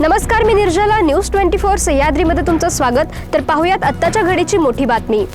नमस्कार मी Nirjala. News twenty four सह्याद्रीमध्ये तुमचं स्वागत. तर पाहुयात आत्ताच्या घडीची मोठी बातमी.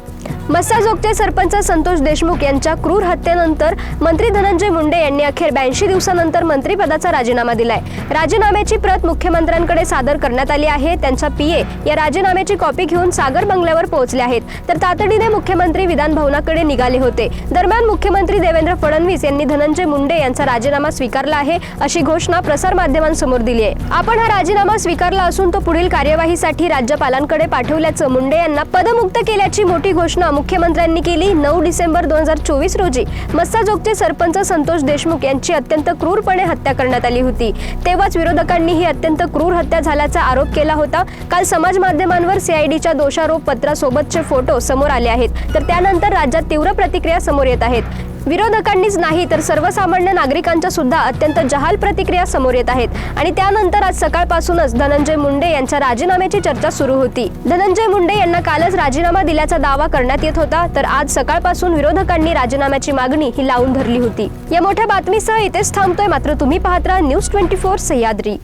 मस्साजोगचे सरपंच संतोष देशमुख यांच्या क्रूर हत्येनंतर मंत्री धनंजय मुंडे यांनी अखेर ब्याऐंशी दिवसानंतर मंत्रीपदाचा राजीनामा दिलाय. राजीनाम्याची प्रत मुख्यमंत्र्यांकडे सादर करण्यात आली आहे. त्यांच्या पीए या राजीनाम्याची कॉपी घेऊन सागर बंगल्यावर पोहोचले आहेत. तर तातडीने मुख्यमंत्री विधान भवनाकडे निघाले होते. दरम्यान मुख्यमंत्री देवेंद्र फडणवीस यांनी धनंजय मुंडे यांचा राजीनामा स्वीकारला आहे अशी घोषणा प्रसारमाध्यमांसमोर दिली आहे. आपण हा राजीनामा स्वीकारला असून तो पुढील कार्यवाहीसाठी राज्यपालांकडे पाठवल्याचं मुंडे यांना पदमुक्त केल्याची मोठी घोषणा मुख्यमंत्र्यांनी केली नऊ डिसेंबर दोन हजार चोवीस रोजी. मस्साजोगचे सरपंच संतोष देशमुख यांची अत्यंत क्रूरपणे हत्या करण्यात आली होती. तेव्हाच विरोधकांनी ही अत्यंत क्रूर हत्या झाल्याचा आरोप केला होता. काल समाज माध्यमांवर सीआयडीच्या दोषारोप पत्रासोबतचे फोटो समोर आले आहेत. तर त्यानंतर राज्यात तीव्र प्रतिक्रिया समोर येत आहेत. विरोधकांनीच नाही तर सर्वसामान्य नागरिकांच्या सुद्धा अत्यंत जहाल प्रतिक्रिया समोर येत आहेत. आणि त्यानंतर आज सकाळपासूनच धनंजय मुंडे यांच्या राजीनाम्याची चर्चा सुरू होती. धनंजय मुंडे यांना कालच राजीनामा दिल्याचा दावा करण्यात येत होता तर आज सकाळपासून विरोधकांनी राजीनाम्याची मागणी ही लावून धरली होती. या मोठ्या बातमीसह इथेच थांबतोय मात्र तुम्ही पाहत राहा न्यूज ट्वेंटी फोर सह्याद्री.